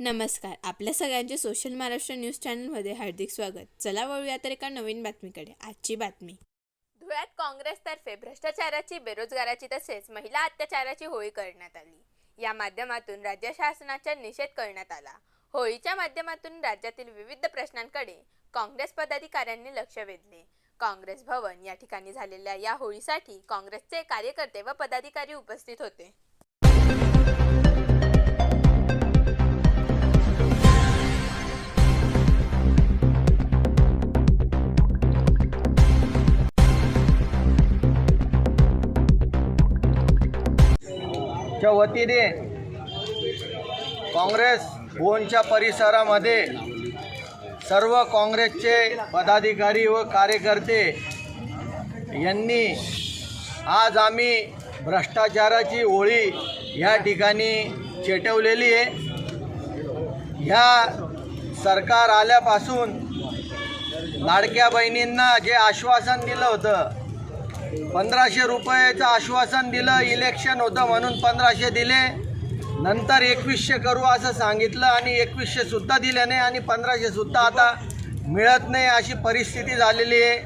नमस्कार. आपल्या सगळ्यांचे सोशल महाराष्ट्र न्यूज चॅनलमध्ये हार्दिक स्वागत. चला वळूया तर एका नवीन बातमीकडे. आजची बातमी. धुळ्यात काँग्रेसतर्फे भ्रष्टाचाराची बेरोजगाराची तसेच महिला अत्याचाराची होळी करण्यात आली. या माध्यमातून राज्य शासनाचा निषेध करण्यात आला. होळीच्या माध्यमातून राज्यातील विविध प्रश्नांकडे काँग्रेस पदाधिकाऱ्यांनी लक्ष वेधले. काँग्रेस भवन या ठिकाणी झालेल्या या होळीसाठी काँग्रेसचे कार्यकर्ते व पदाधिकारी उपस्थित होते. च्या वतीने काँग्रेस भुवनच्या परिसरामध्ये सर्व काँग्रेसचे पदाधिकारी व कार्यकर्ते यांनी आज आम्ही भ्रष्टाचाराची ओळी ह्या ठिकाणी चेटवलेली आहे. ह्या सरकार आल्यापासून लाडक्या बहिणींना जे आश्वासन दिलं होतं पंधराशे रुपयाचं आश्वासन दिलं इलेक्शन होतं म्हणून पंधराशे दिले. नंतर एकवीसशे करू असं सांगितलं आणि एकवीसशे सुद्धा दिले नाही आणि पंधराशेसुद्धा आता मिळत नाही अशी परिस्थिती झालेली आहे.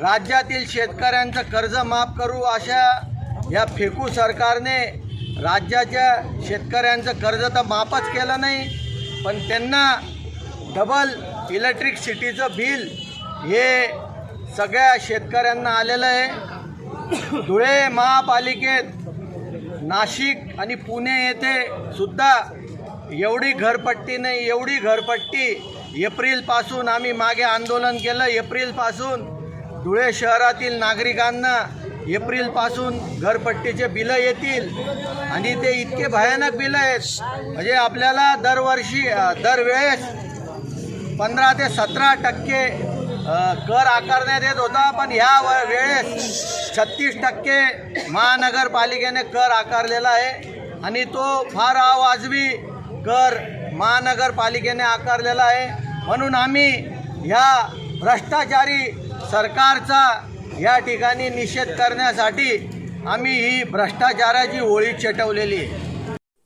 राज्यातील शेतकऱ्यांचं कर्ज माफ करू अशा या फेकू सरकारने राज्याच्या शेतकऱ्यांचं कर्ज तर माफच केलं नाही पण त्यांना डबल इलेक्ट्रिकसिटीचं बिल हे सगळ्या शेतकऱ्यांना आलेलं आहे. धुळे महापालिकेत नाशिक आणि पुणे येथे सुद्धा एवढी घरपट्टी नाही एवढी घरपट्टी. एप्रिलपासून आम्ही मागे आंदोलन केलं. एप्रिलपासून धुळे शहरातील नागरिकांना एप्रिलपासून घरपट्टीचे बिलं येतील. आणि ते इतके भयानक बिलं आहेत. म्हणजे आपल्याला दरवर्षी दरवेळेस पंधरा ते सतरा टक्के कर आकारण्यात येत होता पण ह्या व- वेळेस छत्तीस टक्के महानगरपालिकेने कर आकारलेला आहे. आणि तो फार अवाजवी कर महानगरपालिकेने आकारलेला आहे. म्हणून आम्ही ह्या भ्रष्टाचारी सरकारचा या ठिकाणी निषेध करण्यासाठी आम्ही ही भ्रष्टाचाराची होळी चेटवलेली आहे.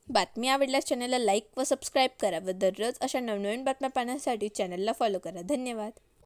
बातमी आवडल्यास चॅनलला लाईक व सबस्क्राईब करा व दररोज अशा नवनवीन बातम्या पाहण्यासाठी चॅनलला फॉलो करा. धन्यवाद.